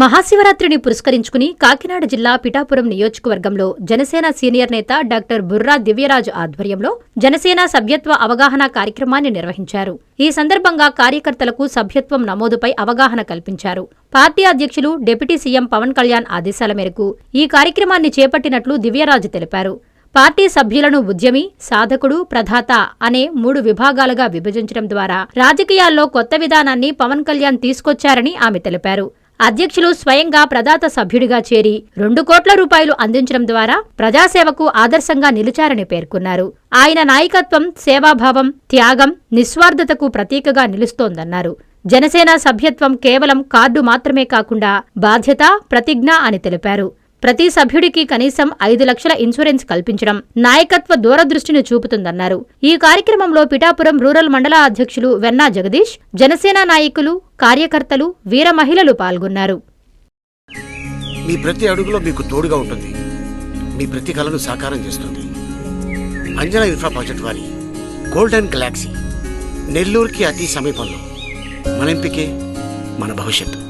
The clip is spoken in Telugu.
మహాశివరాత్రిని పురస్కరించుకుని కాకినాడ జిల్లా పిఠాపురం నియోజకవర్గంలో జనసేన సీనియర్ నేత డాక్టర్ బుర్రా దివ్యరాజు ఆధ్వర్యంలో జనసేన సభ్యత్వ అవగాహన కార్యక్రమాన్ని నిర్వహించారు. ఈ సందర్భంగా కార్యకర్తలకు సభ్యత్వం నమోదుపై అవగాహన కల్పించారు. పార్టీ అధ్యక్షులు డిప్యూటీ సీఎం పవన్ కళ్యాణ్ ఆదేశాల మేరకు ఈ కార్యక్రమాన్ని చేపట్టినట్లు దివ్యరాజు తెలిపారు. పార్టీ సభ్యులను ఉద్యమి సాధకుడు ప్రధాత అనే మూడు విభాగాలుగా విభజించడం ద్వారా రాజకీయాల్లో కొత్త విధానాన్ని పవన్ కళ్యాణ్ తీసుకొచ్చారని ఆమె తెలిపారు. అధ్యక్షులు స్వయంగా ప్రదాత సభ్యుడిగా చేరి రెండు కోట్ల రూపాయలు అందించడం ద్వారా ప్రజాసేవకు ఆదర్శంగా నిలిచారని పేర్కొన్నారు. ఆయన నాయకత్వం సేవాభావం త్యాగం నిస్వార్థతకు ప్రతీకగా నిలుస్తోందన్నారు. జనసేన సభ్యత్వం కేవలం కార్డు మాత్రమే కాకుండా బాధ్యత ప్రతిజ్ఞ అని తెలిపారు. ప్రతి సభ్యుడికి కనీసం ఐదు లక్షల ఇన్సూరెన్స్ కల్పించడం నాయకత్వ దూరదృష్టిని చూపుతుందన్నారు. ఈ కార్యక్రమంలో పిఠాపురం రూరల్ మండల అధ్యక్షులు వెన్నా జగదీష్ జనసేన నాయకులు కార్యకర్తలు వీర మహిళలు పాల్గొన్నారు. మీ ప్రతి అడుగులో మీకు తోడుగా ఉంటుంది. మీ ప్రతి కలను సాకారం చేస్తుంది. అంజనా ఇన్ఫ్రా ప్రాజెక్ట్ వారి గోల్డెన్ గెలాక్సీ నెల్లూరుకి అతి సమీపంలో. మన ఎంపికే మన భవిష్యత్తు.